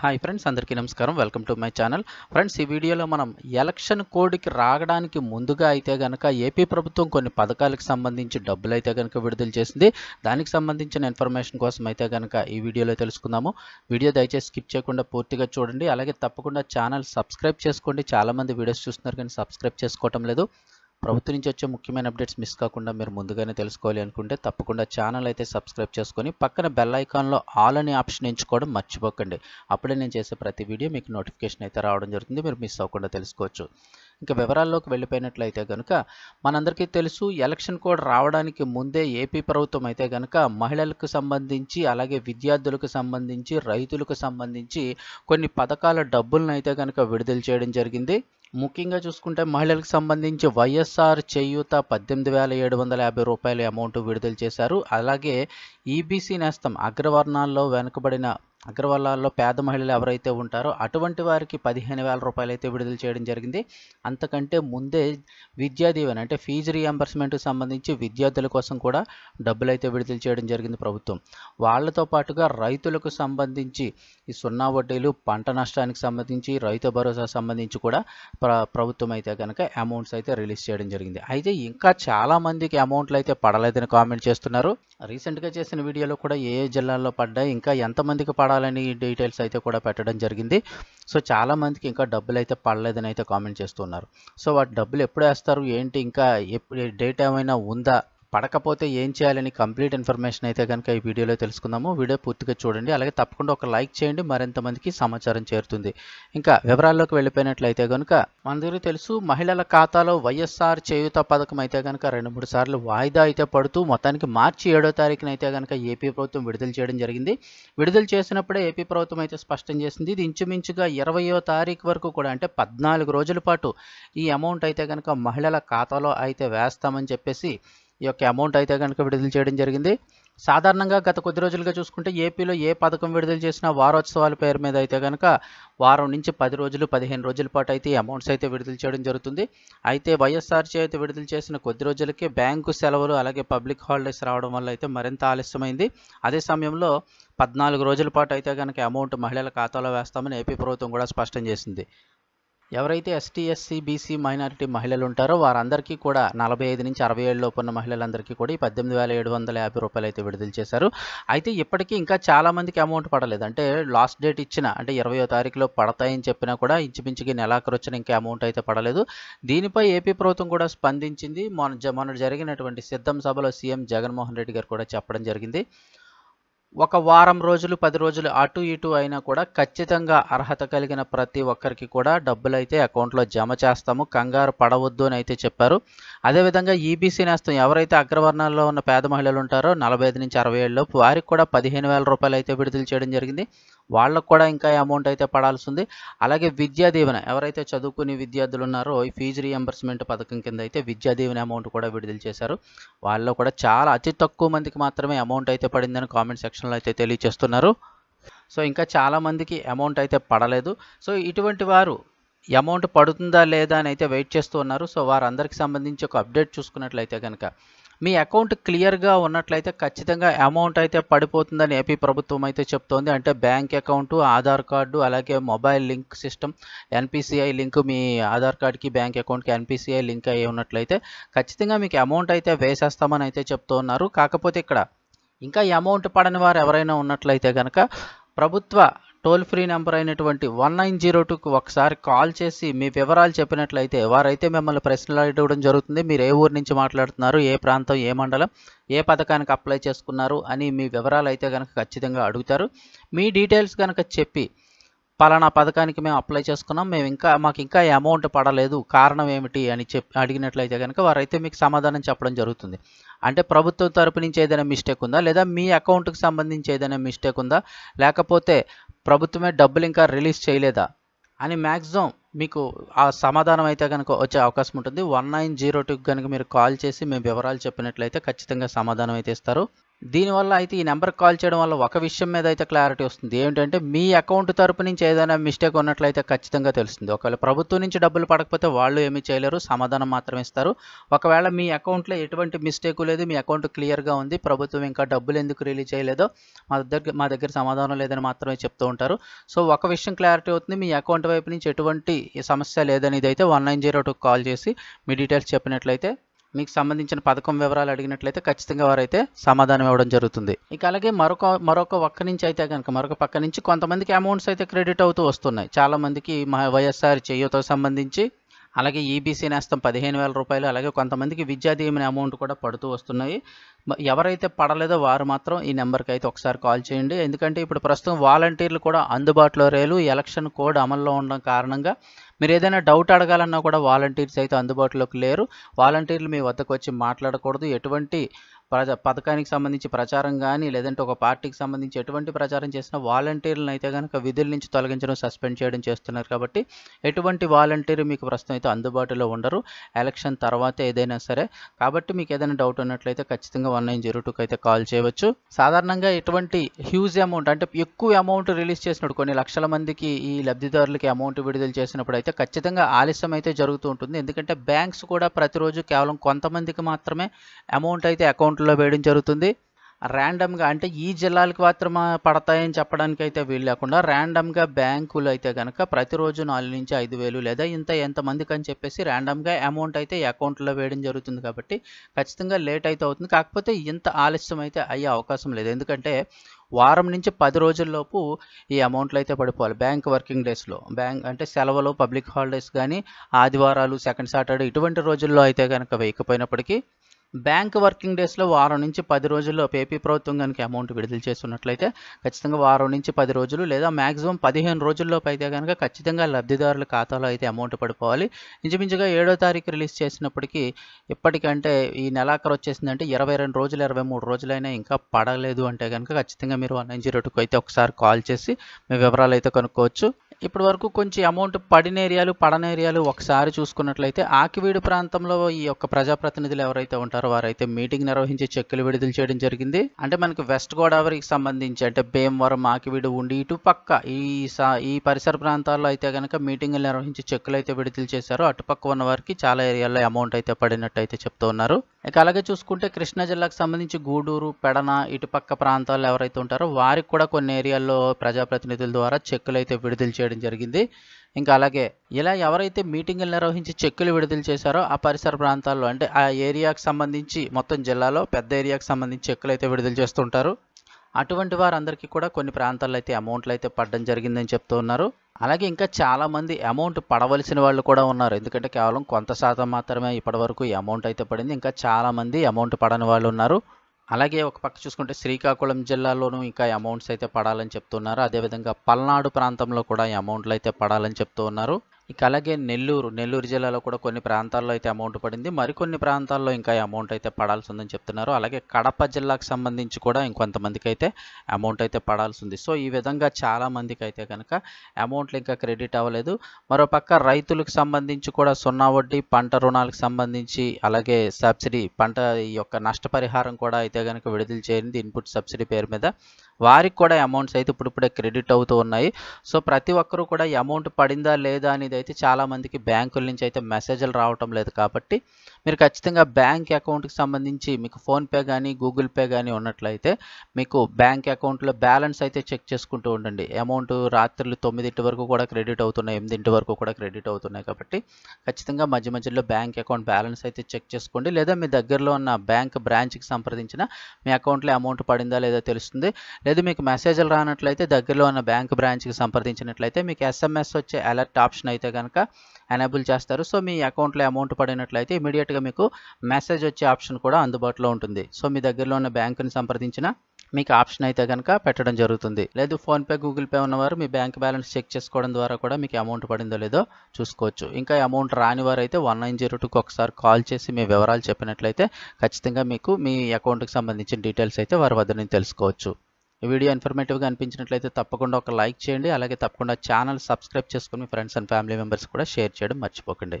Hi friends అందరికీ నమస్కారం. Welcome to my channel friends ఈ వీడియోలో మనం ఎలక్షన్ కోడ్కి రావడానికి ముందుగా అయితే కనుక ఏపీ ప్రభుత్వం కొన్ని పథకాలకు సంబంధించి డబ్బులు అయితే కనుక విడుదల చేసింది. దానికి సంబంధించిన ఇన్ఫర్మేషన్ కోసం అయితే కనుక ఈ వీడియోలో తెలుసుకుందాము. వీడియో దయచేసి స్కిప్ చేయకుండా పూర్తిగా చూడండి. అలాగే తప్పకుండా ఛానల్ సబ్స్క్రైబ్ చేసుకోండి. చాలామంది వీడియోస్ చూస్తున్నారు కానీ సబ్స్క్రైబ్ చేసుకోవటం లేదు. ప్రభుత్వం నుంచి వచ్చే ముఖ్యమైన అప్డేట్స్ మిస్ కాకుండా మీరు ముందుగానే తెలుసుకోవాలి అనుకుంటే తప్పకుండా ఛానల్ అయితే సబ్స్క్రైబ్ చేసుకొని పక్కన బెల్ ఐకాన్లో ఆల్ అనే ఆప్షన్ ఎంచుకోవడం మర్చిపోకండి. అప్పుడే నేను చేసే ప్రతి వీడియో మీకు నోటిఫికేషన్ అయితే రావడం జరుగుతుంది. మీరు మిస్ అవ్వకుండా తెలుసుకోవచ్చు. ఇంకా వివరాల్లోకి వెళ్ళిపోయినట్లయితే కనుక మనందరికీ తెలుసు ఎలక్షన్ కోడ్ రావడానికి ముందే ఏపీ ప్రభుత్వం అయితే కనుక మహిళలకు సంబంధించి అలాగే విద్యార్థులకు సంబంధించి రైతులకు సంబంధించి కొన్ని పథకాల డబ్బులను అయితే కనుక విడుదల చేయడం జరిగింది. ముఖ్యంగా చూసుకుంటే మహిళలకు సంబంధించి వైఎస్ఆర్ చేయూత పద్దెనిమిది వేల ఏడు వందల యాభై రూపాయల అమౌంట్ విడుదల చేశారు. అలాగే ఈబీసీ నేస్తం అగ్రవర్ణాల్లో వెనుకబడిన అగ్రవర్ణాల్లో పేద మహిళలు ఎవరైతే ఉంటారో అటువంటి వారికి పదిహేను వేల రూపాయలు అయితే విడుదల చేయడం జరిగింది. అంతకంటే ముందే విద్యా దీవెన అంటే ఫీజు రియంబర్స్మెంట్కి సంబంధించి విద్యార్థుల కోసం కూడా డబ్బులు అయితే విడుదల చేయడం జరిగింది ప్రభుత్వం. వాళ్ళతో పాటుగా రైతులకు సంబంధించి ఈ సున్నా వడ్డీలు పంట నష్టానికి సంబంధించి రైతు భరోసా సంబంధించి కూడా ప్ర ప్రభుత్వం అయితే కనుక అమౌంట్స్ అయితే రిలీజ్ చేయడం జరిగింది. అయితే ఇంకా చాలామందికి అమౌంట్లు అయితే పడలేదని కామెంట్ చేస్తున్నారు. రీసెంట్గా చేసిన వీడియోలో కూడా ఏ ఏ జిల్లాల్లో పడ్డాయి ఇంకా ఎంతమందికి పడాలి పడాలని డీటెయిల్స్ అయితే కూడా పెట్టడం జరిగింది. సో చాలా మందికి ఇంకా డబ్బులు అయితే పడలేదని అయితే కామెంట్ చేస్తున్నారు. సో వాటి డబ్బులు ఎప్పుడు వేస్తారు? ఏంటి? ఇంకా ఎప్పుడు డేట్ ఏమైనా ఉందా? పడకపోతే ఏం చేయాలని కంప్లీట్ ఇన్ఫర్మేషన్ అయితే కనుక ఈ వీడియోలో తెలుసుకుందాము. వీడియో పూర్తిగా చూడండి. అలాగే తప్పకుండా ఒక లైక్ చేయండి. మరింత మందికి సమాచారం చేరుతుంది. ఇంకా వివరాల్లోకి వెళ్ళిపోయినట్లయితే కనుక మనందరికీ తెలుసు మహిళల ఖాతాలో వైఎస్ఆర్ చేయూత పథకం అయితే కనుక రెండు మూడు సార్లు వాయిదా అయితే పడుతూ మొత్తానికి మార్చి ఏడో తారీఖున అయితే కనుక ఏపీ ప్రభుత్వం విడుదల చేయడం జరిగింది. విడుదల చేసినప్పుడే ఏపీ ప్రభుత్వం అయితే స్పష్టం చేసింది. ఇది ఇంచుమించుగా ఇరవయో తారీఖు వరకు కూడా అంటే పద్నాలుగు రోజుల పాటు ఈ అమౌంట్ అయితే కనుక మహిళల ఖాతాలో అయితే వేస్తామని చెప్పేసి ఈ యొక్క అమౌంట్ అయితే కనుక విడుదల చేయడం జరిగింది. సాధారణంగా గత కొద్ది రోజులుగా చూసుకుంటే ఏపీలో ఏ పథకం విడుదల చేసినా వారోత్సవాల పేరు మీద అయితే కనుక వారం నుంచి పది రోజులు పదిహేను రోజుల పాటు అయితే ఈ అమౌంట్స్ అయితే విడుదల చేయడం జరుగుతుంది. అయితే వైఎస్ఆర్సీ అయితే విడుదల చేసిన కొద్ది రోజులకే బ్యాంకు సెలవులు అలాగే పబ్లిక్ హాలిడేస్ రావడం వల్ల అయితే మరింత ఆలస్యమైంది. అదే సమయంలో పద్నాలుగు రోజుల పాటు అయితే కనుక అమౌంట్ మహిళల ఖాతాలో వేస్తామని ఏపీ ప్రభుత్వం కూడా స్పష్టం చేసింది. ఎవరైతే ఎస్టీ ఎస్సీ బీసీ మైనారిటీ మహిళలు ఉంటారో వారందరికీ కూడా నలభై ఐదు నుంచి అరవై ఏడు లోపు ఉన్న మహిళలందరికీ కూడా ఈ పద్దెనిమిది వేల ఏడు వందల యాభై రూపాయలు అయితే విడుదల చేశారు. అయితే ఇప్పటికీ ఇంకా చాలామందికి అమౌంట్ పడలేదు. అంటే లాస్ట్ డేట్ ఇచ్చిన అంటే ఇరవయో తారీఖులో పడతాయని చెప్పినా కూడా ఇంచుమించుకి నెలాఖరు వచ్చిన ఇంకా అమౌంట్ అయితే పడలేదు. దీనిపై ఏపీ ప్రభుత్వం కూడా స్పందించింది. మొన్న మొన్న జరిగినటువంటి సిద్ధం సభలో సీఎం జగన్మోహన్ రెడ్డి గారు కూడా చెప్పడం జరిగింది. ఒక వారం రోజులు పది రోజులు అటు ఇటు అయినా కూడా ఖచ్చితంగా అర్హత కలిగిన ప్రతి ఒక్కరికి కూడా డబ్బులు అయితే అకౌంట్లో జమ చేస్తాము. కంగారు పడవద్దు అని అయితే చెప్పారు. అదేవిధంగా ఈబీసీ నేస్తం ఎవరైతే అగ్రవర్ణాల్లో ఉన్న పేద మహిళలు ఉంటారో నలభై ఐదు నుంచి అరవై ఏళ్ళలోపు వారికి కూడా పదిహేను వేల రూపాయలు అయితే విడుదల చేయడం జరిగింది. వాళ్ళకు కూడా ఇంకా అమౌంట్ అయితే పడాల్సి ఉంది అలాగే విద్యా దీవెన ఎవరైతే చదువుకునే విద్యార్థులు ఉన్నారో ఈ ఫీజు రియంబర్స్మెంట్ పథకం కింద అయితే విద్యా దీవెన అమౌంట్ కూడా విడుదల చేశారు. వాళ్ళలో కూడా చాలా అతి తక్కువ మందికి మాత్రమే అమౌంట్ అయితే పడిందని కామెంట్ సెక్షన్లో అయితే తెలియజేస్తున్నారు సో ఇంకా చాలామందికి అమౌంట్ అయితే పడలేదు. సో ఇటువంటి వారు అమౌంట్ పడుతుందా లేదా అని అయితే వెయిట్ చేస్తూ ఉన్నారు. సో వారందరికి సంబంధించి ఒక అప్డేట్ చూసుకున్నట్లయితే కనుక మీ అకౌంట్ క్లియర్గా ఉన్నట్లయితే ఖచ్చితంగా అమౌంట్ అయితే పడిపోతుందని ఏపీ ప్రభుత్వం అయితే చెప్తోంది. అంటే బ్యాంక్ అకౌంట్ ఆధార్ కార్డు అలాగే mobile link system NPCI link మీ ఆధార్ కార్డ్కి బ్యాంక్ అకౌంట్కి ఎన్పిసిఐ లింక్ అయ్యి ఉన్నట్లయితే ఖచ్చితంగా మీకు అమౌంట్ అయితే వేసేస్తామని అయితే చెప్తూ ఉన్నారు. కాకపోతే ఇక్కడ ఇంకా అమౌంట్ పడని వారు ఎవరైనా ఉన్నట్లయితే కనుక ప్రభుత్వ టోల్ ఫ్రీ నెంబర్ అయినటువంటి వన్ నైన్ జీరో టూకి ఒకసారి కాల్ చేసి మీ వివరాలు చెప్పినట్లయితే వారైతే మిమ్మల్ని ప్రశ్నలు అడగడం జరుగుతుంది. మీరు ఏ ఊరు నుంచి మాట్లాడుతున్నారు? ఏ ప్రాంతం? ఏ మండలం? ఏ పథకానికి అప్లై చేసుకున్నారు? అని మీ వివరాలు అయితే కనుక ఖచ్చితంగా అడుగుతారు. మీ డీటెయిల్స్ కనుక చెప్పి పలానా పథకానికి మేము అప్లై చేసుకున్నాం. మేము ఇంకా మాకు ఇంకా అమౌంట్ పడలేదు. కారణం ఏమిటి అని చెప్ అడిగినట్లయితే కనుక వారైతే మీకు సమాధానం చెప్పడం జరుగుతుంది. అంటే ప్రభుత్వం తరపు నుంచి ఏదైనా మిస్టేక్ ఉందా? లేదా మీ అకౌంట్కి సంబంధించి ఏదైనా మిస్టేక్ ఉందా? లేకపోతే ప్రభుత్వమే డబ్బులు ఇంకా రిలీజ్ చేయలేదా? అని మ్యాక్సిమం మీకు ఆ సమాధానం అయితే కనుక వచ్చే అవకాశం ఉంటుంది. వన్ నైన్ జీరో టూకి కనుక మీరు కాల్ చేసి మేము వివరాలు చెప్పినట్లయితే ఖచ్చితంగా సమాధానం అయితే ఇస్తారు. దీనివల్ల అయితే ఈ నెంబర్ కాల్ చేయడం వల్ల ఒక విషయం మీద అయితే క్లారిటీ వస్తుంది. ఏంటంటే మీ అకౌంట్ తరపు నుంచి ఏదైనా మిస్టేక్ ఉన్నట్లయితే ఖచ్చితంగా తెలుస్తుంది. ఒకవేళ ప్రభుత్వం నుంచి డబ్బులు పడకపోతే వాళ్ళు ఏమీ చేయలేరు సమాధానం మాత్రమే ఇస్తారు. ఒకవేళ మీ అకౌంట్లో ఎటువంటి మిస్టేక్ లేదు మీ అకౌంట్ క్లియర్గా ఉంది ప్రభుత్వం ఇంకా డబ్బులు ఎందుకు రిలీజ్ చేయలేదో మా దగ్గర మా దగ్గర సమాధానం లేదని మాత్రమే చెప్తూ ఉంటారు. సో ఒక విషయం క్లారిటీ అవుతుంది మీ అకౌంట్ వైపు నుంచి ఎటువంటి సమస్య లేదని ఇదైతే one nine zero two call చేసి మీ డీటెయిల్స్ చెప్పినట్లయితే మీకు సంబంధించిన పథకం వివరాలు అడిగినట్లయితే ఖచ్చితంగా వారైతే సమాధానం ఇవ్వడం జరుగుతుంది. ఇక అలాగే మరొక మరొక పక్క నుంచి అయితే కనుక మరొక పక్క నుంచి కొంతమందికి అమౌంట్స్ అయితే క్రెడిట్ అవుతూ వస్తున్నాయి. చాలా మందికి మా వైఎస్ఆర్ చేయూతో సంబంధించి అలాగే ఈబీసీ నేస్తం పదిహేను వేల రూపాయలు అలాగే కొంతమందికి విద్యా దీవెన అమౌంట్ కూడా పడుతూ వస్తున్నాయి. ఎవరైతే పడలేదో వారు మాత్రం ఈ నెంబర్కి అయితే ఒకసారి కాల్ చేయండి. ఎందుకంటే ఇప్పుడు ప్రస్తుతం వాలంటీర్లు కూడా అందుబాటులో లేరు. ఎలక్షన్ కోడ్ అమల్లో ఉండడం కారణంగా మీరు ఏదైనా డౌట్ అడగాలన్నా కూడా వాలంటీర్స్ అయితే అందుబాటులోకి లేరు. వాలంటీర్లు మీ వద్దకు వచ్చి మాట్లాడకూడదు. ఎటువంటి ప్రజ పథకానికి సంబంధించి ప్రచారం కానీ లేదంటే ఒక పార్టీకి సంబంధించి ఎటువంటి ప్రచారం చేసినా వాలంటీర్లను అయితే కనుక విధుల నుంచి తొలగించడం సస్పెండ్ చేయడం చేస్తున్నారు కాబట్టి ఎటువంటి వాలంటీర్ మీకు ప్రస్తుతం అయితే అందుబాటులో ఉండరు. ఎలక్షన్ తర్వాత ఏదైనా సరే. కాబట్టి మీకు ఏదైనా డౌట్ ఉన్నట్లయితే ఖచ్చితంగా వన్ నైన్ జీరో టూకి అయితే కాల్ చేయవచ్చు. సాధారణంగా ఎటువంటి హ్యూజ్ అమౌంట్ అంటే ఎక్కువ అమౌంట్ రిలీజ్ చేసినప్పుడు కొన్ని లక్షల మందికి ఈ లబ్ధిదారులకి అమౌంట్ విడుదల చేసినప్పుడు అయితే ఖచ్చితంగా ఆలస్యం అయితే జరుగుతూ ఉంటుంది. ఎందుకంటే బ్యాంక్స్ కూడా ప్రతిరోజు కేవలం కొంతమందికి మాత్రమే అమౌంట్ అయితే అకౌంట్ అకౌంట్లో వేయడం జరుగుతుంది. ర్యాండమ్గా అంటే ఈ జిల్లాలకు మాత్రమే పడతాయని చెప్పడానికి అయితే వీలు లేకుండా ర్యాండమ్గా బ్యాంకులు అయితే కనుక ప్రతిరోజు నాలుగు నుంచి ఐదు వేలు లేదా ఇంత ఎంతమందికి అని చెప్పేసి ర్యాండమ్గా అమౌంట్ అయితే అకౌంట్లో వేయడం జరుగుతుంది కాబట్టి ఖచ్చితంగా లేట్ అయితే అవుతుంది. కాకపోతే ఇంత ఆలస్యం అయితే అయ్యే అవకాశం లేదు. ఎందుకంటే వారం నుంచి పది రోజుల్లోపు ఈ అమౌంట్లు అయితే పడిపోవాలి. బ్యాంక్ వర్కింగ్ డేస్లో. బ్యాంక్ అంటే సెలవులు పబ్లిక్ హాలిడేస్ కానీ ఆదివారాలు సెకండ్ సాటర్డే ఇటువంటి రోజుల్లో అయితే కనుక వేయకపోయినప్పటికీ బ్యాంక్ వర్కింగ్ డేస్లో వారం నుంచి పది రోజుల్లో ఏపీ ప్రభుత్వం కనుక అమౌంట్ విడుదల చేస్తున్నట్లయితే ఖచ్చితంగా వారం నుంచి పది రోజులు లేదా మాక్సిమం పదిహేను రోజుల్లోపు అయితే కనుక ఖచ్చితంగా లబ్ధిదారుల ఖాతాలో అయితే అమౌంట్ పడిపోవాలి. ఇంచుమించుగా ఏడో తారీఖు రిలీజ్ చేసినప్పటికీ ఇప్పటికంటే ఈ నెలాఖరు వచ్చేసిందంటే ఇరవై రెండు రోజులు ఇరవై మూడు రోజులైనా ఇంకా పడలేదు అంటే కనుక ఖచ్చితంగా మీరు వన్ నైన్ జీరో టూకి అయితే ఒకసారి కాల్ చేసి మీ వివరాలు అయితే కనుక్కోవచ్చు. ఇప్పటి వరకు కొంచెం అమౌంట్ పడిన ఏరియాలు పడని ఏరియాలు ఒకసారి చూసుకున్నట్లయితే ఆకివీడు ప్రాంతంలో ఈ యొక్క ప్రజాప్రతినిధులు ఎవరైతే ఉంటారో వారైతే మీటింగ్ నిర్వహించి చెక్కులు విడుదల చేయడం జరిగింది. అంటే మనకి వెస్ట్ గోదావరికి సంబంధించి అంటే భీమవరం ఆకివీడు ఉండి ఇటు పక్క ఈ ఈ పరిసర ప్రాంతాల్లో అయితే కనుక మీటింగ్లు నిర్వహించి చెక్కులు అయితే విడుదల చేశారు. అటుపక్క ఉన్న వారికి చాలా ఏరియాల్లో అమౌంట్ అయితే పడినట్టు అయితే చెప్తూ ఉన్నారు. ఇక అలాగే చూసుకుంటే కృష్ణా జిల్లాకు సంబంధించి గూడూరు పెడన ఇటుపక్క ప్రాంతాల్లో ఎవరైతే ఉంటారో వారికి కూడా కొన్ని ఏరియాల్లో ప్రజాప్రతినిధుల ద్వారా చెక్కులు అయితే విడుదల చేయడం జరిగింది. ఇంకా అలాగే ఇలా ఎవరైతే మీటింగులు నిర్వహించి చెక్కులు విడుదల చేశారో ఆ పరిసర ప్రాంతాల్లో అంటే ఆ ఏరియాకి సంబంధించి మొత్తం జిల్లాలో పెద్ద ఏరియాకి సంబంధించి చెక్కులు అయితే విడుదల చేస్తుంటారు. అటువంటి వారందరికీ కూడా కొన్ని ప్రాంతాల్లో అయితే అమౌంట్లు అయితే పడడం జరిగిందని చెప్తూ ఉన్నారు. అలాగే ఇంకా చాలామంది అమౌంట్ పడవలసిన వాళ్ళు కూడా ఉన్నారు. ఎందుకంటే కేవలం కొంత శాతం మాత్రమే ఇప్పటివరకు ఈ అమౌంట్ అయితే పడింది. ఇంకా చాలామంది అమౌంట్ పడని వాళ్ళు ఉన్నారు. అలాగే ఒక పక్క చూసుకుంటే శ్రీకాకుళం జిల్లాలోనూ ఇంకా అమౌంట్స్ అయితే పడాలని చెప్తున్నారు. అదేవిధంగా పల్నాడు ప్రాంతంలో కూడా ఈ అమౌంట్లు అయితే పడాలని చెప్తూ ఉన్నారు ఇక అలాగే నెల్లూరు నెల్లూరు జిల్లాలో కూడా కొన్ని ప్రాంతాల్లో అయితే అమౌంట్ పడింది. మరికొన్ని ప్రాంతాల్లో ఇంకా అమౌంట్ అయితే పడాల్సి ఉందని చెప్తున్నారు. అలాగే కడప జిల్లాకు సంబంధించి కూడా ఇంకొంతమందికి అయితే అమౌంట్ అయితే పడాల్సి ఉంది. సో ఈ విధంగా చాలా మందికి అయితే కనుక అమౌంట్లు ఇంకా క్రెడిట్ అవ్వలేదు. మరోపక్క రైతులకు సంబంధించి కూడా సున్నా వడ్డీ పంట రుణాలకు సంబంధించి అలాగే సబ్సిడీ పంట ఈ యొక్క నష్టపరిహారం కూడా అయితే కనుక విడుదల చేయండి. ఇన్పుట్ సబ్సిడీ పేరు మీద వారికి కూడా అమౌంట్స్ అయితే ఇప్పుడిప్పుడే క్రెడిట్ అవుతూ ఉన్నాయి. సో ప్రతి ఒక్కరూ కూడా అమౌంట్ పడిందా లేదా అనేది అయితే చాలా మందికి బ్యాంకుల నుంచి అయితే మెసేజ్లు రావటం లేదు కాబట్టి మీరు ఖచ్చితంగా బ్యాంక్ అకౌంట్కి సంబంధించి మీకు ఫోన్పే కానీ గూగుల్ పే కానీ ఉన్నట్లయితే మీకు బ్యాంక్ అకౌంట్లో బ్యాలెన్స్ అయితే చెక్ చేసుకుంటూ ఉండండి. అమౌంట్ రాత్రులు తొమ్మిదింటి వరకు కూడా క్రెడిట్ అవుతున్నాయి ఎనిమిదింటి వరకు కూడా క్రెడిట్ అవుతున్నాయి కాబట్టి ఖచ్చితంగా మధ్య మధ్యలో బ్యాంక్ అకౌంట్ బ్యాలెన్స్ అయితే చెక్ చేసుకోండి. లేదా మీ దగ్గరలో ఉన్న బ్యాంక్ బ్రాంచ్కి సంప్రదించిన మీ అకౌంట్లో అమౌంట్ పడిందా లేదా తెలుస్తుంది. లేదా మీకు మెసేజ్లు రానట్లయితే దగ్గరలో ఉన్న బ్యాంక్ బ్రాంచ్కి సంప్రదించినట్లయితే మీకు ఎస్ఎంఎస్ వచ్చే అలర్ట్ ఆప్షన్ అయితే కనుక ఎనేబుల్ చేస్తారు. సో మీ అకౌంట్లో అమౌంట్ పడినట్లయితే ఇమీడియట్గా మీకు మెసేజ్ వచ్చే ఆప్షన్ కూడా అందుబాటులో ఉంటుంది. సో మీ దగ్గరలో ఉన్న బ్యాంకుని సంప్రదించిన మీకు ఆప్షన్ అయితే కనుక పెట్టడం జరుగుతుంది. లేదు ఫోన్పే గూగుల్ పే ఉన్నవారు మీ బ్యాంక్ బ్యాలెన్స్ చెక్ చేసుకోవడం ద్వారా కూడా మీకు అమౌంట్ పడిందో లేదో చూసుకోవచ్చు. ఇంకా అమౌంట్ రాని వారు అయితే వన్ నైన్ జీరో టూకి ఒకసారి కాల్ చేసి మీ వివరాలు చెప్పినట్లయితే ఖచ్చితంగా మీకు మీ అకౌంట్కి సంబంధించిన డీటెయిల్స్ అయితే వారి వద్ద నుంచి తెలుసుకోవచ్చు. ఈ వీడియో ఇన్ఫర్మేటివ్గా అనిపించినట్లయితే తప్పకుండా ఒక లైక్ చేయండి. అలాగే తప్పకుండా ఛానల్ సబ్స్క్రైబ్ చేసుకుని మీ ఫ్రెండ్స్ అండ్ ఫ్యామిలీ మెంబర్స్ కూడా షేర్ చేయడం మర్చిపోకండి.